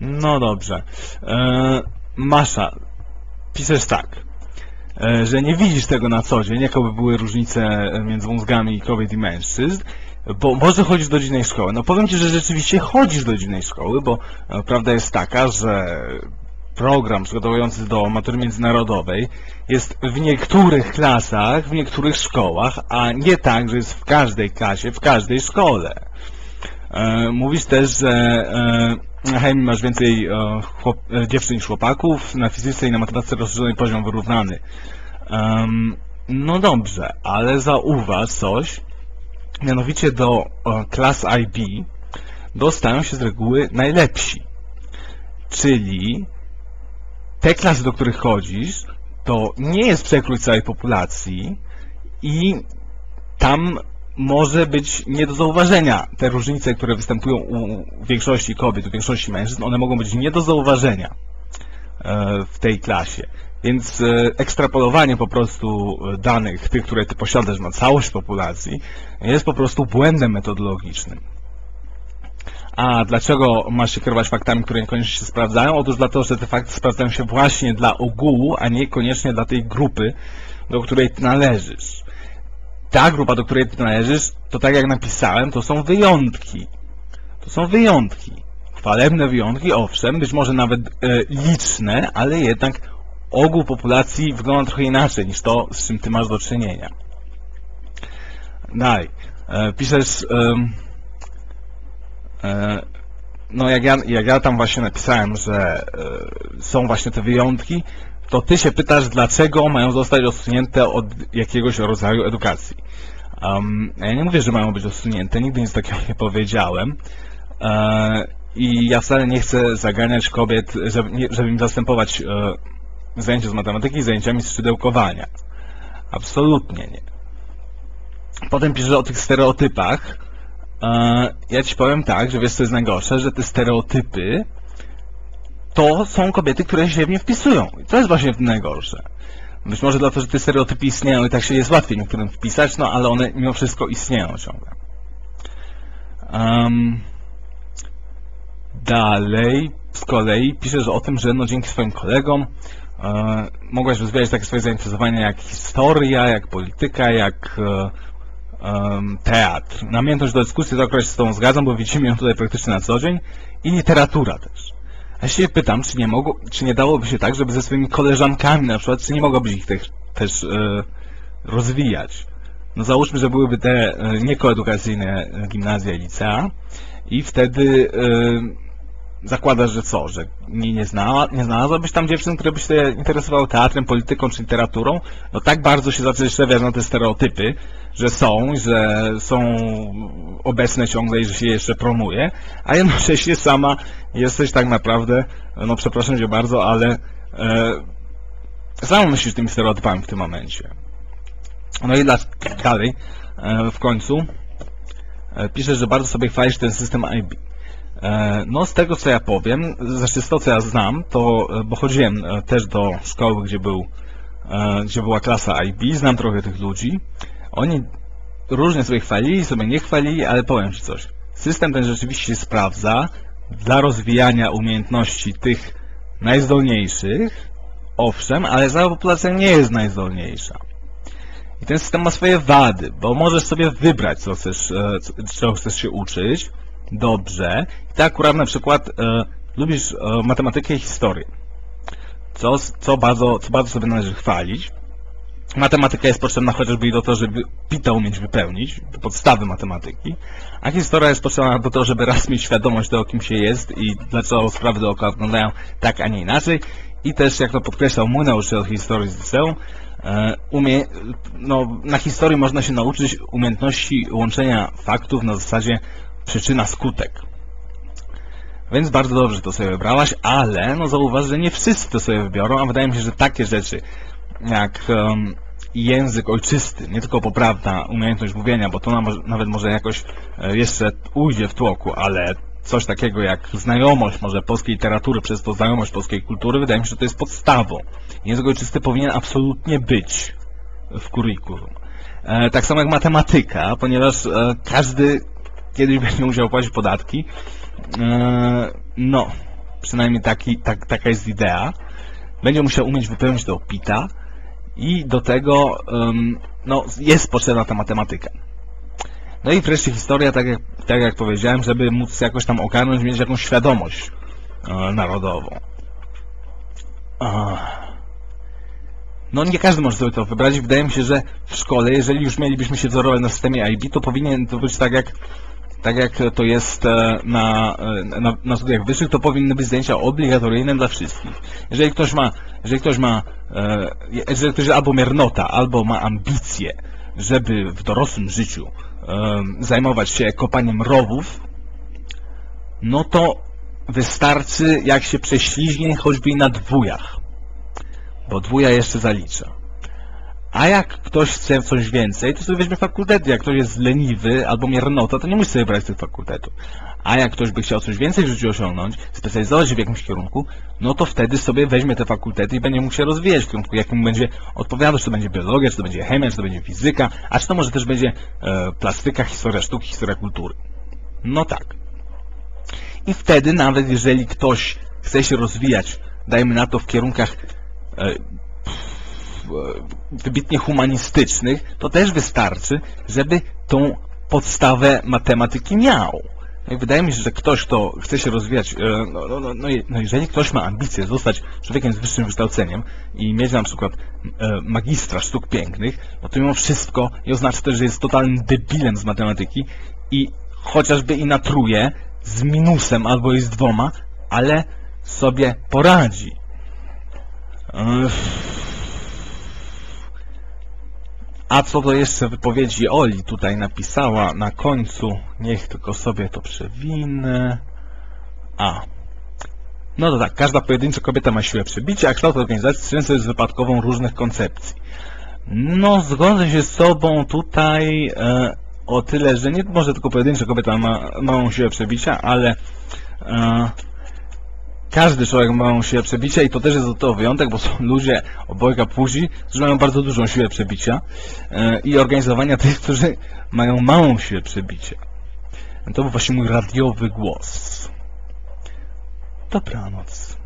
No dobrze. E, Masza, piszesz tak, e, że nie widzisz tego na co dzień, jakoby były różnice między mózgami kobiet i mężczyzn, bo może chodzisz do dziwnej szkoły. No powiem Ci, że rzeczywiście chodzisz do dziwnej szkoły, bo e, prawda jest taka, że program przygotowujący do matury międzynarodowej jest w niektórych klasach, w niektórych szkołach, a nie tak, że jest w każdej klasie, w każdej szkole. E, mówisz też, że e, na chemii masz więcej e, chłop, e, dziewczyn niż chłopaków, na fizyce i na matematyce rozszerzony poziom wyrównany. No dobrze, ale zauważ coś, mianowicie do e, klas IB dostają się z reguły najlepsi. Czyli te klasy, do których chodzisz, to nie jest przekrój całej populacji i tam może być nie do zauważenia te różnice, które występują u większości kobiet, u większości mężczyzn, one mogą być nie do zauważenia e, w tej klasie. Więc e, ekstrapolowanie po prostu e, danych, tych, które ty posiadasz na całość populacji, jest po prostu błędem metodologicznym. A dlaczego masz się kierować faktami, które niekoniecznie się sprawdzają? Otóż dlatego, że te fakty sprawdzają się właśnie dla ogółu, a niekoniecznie dla tej grupy, do której ty należysz. Ta grupa, do której ty należysz, to tak jak napisałem, to są wyjątki. To są wyjątki. Chwalebne wyjątki, owszem, być może nawet e, liczne, ale jednak ogół populacji wygląda trochę inaczej niż to, z czym ty masz do czynienia. Dalej. E, piszesz... E, No jak ja, jak ja tam właśnie napisałem, że e, są właśnie te wyjątki, to ty się pytasz, dlaczego mają zostać odsunięte od jakiegoś rodzaju edukacji. Um, ja nie mówię, że mają być odsunięte, nigdy nic takiego nie powiedziałem. E, I ja wcale nie chcę zaganiać kobiet, żeby, nie- żeby im zastępować e, zajęcia z matematyki zajęciami z szydełkowania. Absolutnie nie. Potem piszę o tych stereotypach, E, ja ci powiem tak, że wiesz co jest najgorsze, że te stereotypy to są kobiety, które się w nie wpisują. I to jest właśnie najgorsze. Być może dlatego, że te stereotypy istnieją i tak się jest łatwiej niektórym wpisać, no ale one mimo wszystko istnieją ciągle. Em, dalej, z kolei piszesz o tym, że no dzięki swoim kolegom e, mogłaś rozwijać takie swoje zainteresowania jak historia, jak polityka, jak e, em, teatr. Namiętność do dyskusji, to akurat się z Tobą zgadzam, bo widzimy ją tutaj praktycznie na co dzień. I literatura też. Ja się pytam, czy nie, mogło, czy nie dałoby się tak, żeby ze swoimi koleżankami na przykład, czy nie mogłabyś ich też, też e, rozwijać. No załóżmy, że byłyby te e, niekoedukacyjne gimnazja i licea i wtedy e, zakładasz, że co, że nie, nie, znała, nie znalazłabyś tam dziewczyn, które by się interesowały teatrem, polityką czy literaturą, no tak bardzo się zaczęłaś na te stereotypy, że są, że są obecne ciągle i że się je jeszcze promuje, a jednocześnie sama jesteś tak naprawdę, no przepraszam cię bardzo, ale e, sama myślisz tymi stereotypami w tym momencie. No i dalej, e, w końcu e, że bardzo sobie chwalisz ten system IB. E, No z tego co ja powiem, znaczy z tego co ja znam, to, e, bo chodziłem e, też do szkoły, gdzie był, gdzie była klasa IB, znam trochę tych ludzi. Oni różnie sobie chwalili, sobie nie chwalili, ale powiem Ci coś. System ten rzeczywiście sprawdza dla rozwijania umiejętności tych najzdolniejszych, owszem, ale cała populacja nie jest najzdolniejsza. I ten system ma swoje wady, bo możesz sobie wybrać, co chcesz, czego chcesz się uczyć, dobrze. I tak akurat na przykład e, lubisz e, matematykę i historię, co, co, bardzo, co bardzo sobie należy chwalić. Matematyka jest potrzebna chociażby i do tego, żeby PITA umieć wypełnić, to podstawy matematyki, a historia jest potrzebna do tego, żeby raz mieć świadomość tego, kim się jest i dlaczego sprawy dookoła wyglądają tak, a nie inaczej. I też, jak to podkreślał mój nauczyciel historii z liceum, e, umie, no, na historii można się nauczyć umiejętności łączenia faktów na zasadzie przyczyna-skutek. Więc bardzo dobrze to sobie wybrałaś, ale no zauważ, że nie wszyscy to sobie wybiorą, a wydaje mi się, że takie rzeczy jak em, język ojczysty, nie tylko poprawna umiejętność mówienia, bo to nawet może jakoś e, jeszcze ujdzie w tłoku, ale coś takiego jak znajomość może polskiej literatury, przez to znajomość polskiej kultury, wydaje mi się, że to jest podstawą. Język ojczysty powinien absolutnie być w kurikulum. E, tak samo jak matematyka, ponieważ e, każdy kiedyś będzie musiał płacić podatki. E, no, przynajmniej taki, tak, taka jest idea, będzie musiał umieć wypełnić do PITA i do tego no, jest potrzebna ta matematyka. No i wreszcie historia, tak jak, tak jak powiedziałem, żeby móc jakoś tam ogarnąć, mieć jakąś świadomość e, narodową. No nie każdy może sobie to wybrać. Wydaje mi się, że w szkole, jeżeli już mielibyśmy się wzorować na systemie IB, to powinien to być tak jak tak jak to jest e, na, e, na, na studiach wyższych, to powinny być zdjęcia obligatoryjne dla wszystkich. Jeżeli ktoś ma, jeżeli ktoś ma, e, jeżeli ktoś albo miernota, albo ma ambicje, żeby w dorosłym życiu zajmować się kopaniem rowów, no to wystarczy, jak się prześliźnie choćby i na dwójach, bo dwuja jeszcze zalicza. A jak ktoś chce coś więcej, to sobie weźmie fakultety. Jak ktoś jest leniwy albo miernota, to nie musi sobie brać tych fakultetów. A jak ktoś by chciał coś więcej w życiu osiągnąć, specjalizować się w jakimś kierunku, no to wtedy sobie weźmie te fakultety i będzie mógł się rozwijać w kierunku, jakim będzie odpowiadał, czy to będzie biologia, czy to będzie chemia, czy to będzie fizyka, a czy to może też będzie e, plastyka, historia sztuki, historia kultury. No tak. I wtedy nawet jeżeli ktoś chce się rozwijać, dajmy na to w kierunkach e, wybitnie humanistycznych, to też wystarczy, żeby tą podstawę matematyki miał. No wydaje mi się, że ktoś, kto chce się rozwijać, e, no, no, no, no jeżeli ktoś ma ambicje zostać człowiekiem z wyższym wykształceniem i mieć na przykład e, magistra sztuk pięknych, no to mimo wszystko nie oznacza to, że jest totalnym debilem z matematyki i chociażby i natruje z minusem albo i z dwoma, ale sobie poradzi. A co do jeszcze wypowiedzi Oli tutaj napisała na końcu, niech tylko sobie to przewinę. A. No to tak, każda pojedyncza kobieta ma siłę przebicia, a kształt organizacji często jest wypadkową różnych koncepcji. No, zgodzę się z Tobą tutaj e, o tyle, że nie może tylko pojedyncza kobieta ma małą siłę przebicia, ale e, każdy człowiek ma siłę przebicia i to też jest to wyjątek, bo są ludzie obojga płci, którzy mają bardzo dużą siłę przebicia e, i organizowania tych, którzy mają małą siłę przebicia. To był właśnie mój radiowy głos. Dobranoc.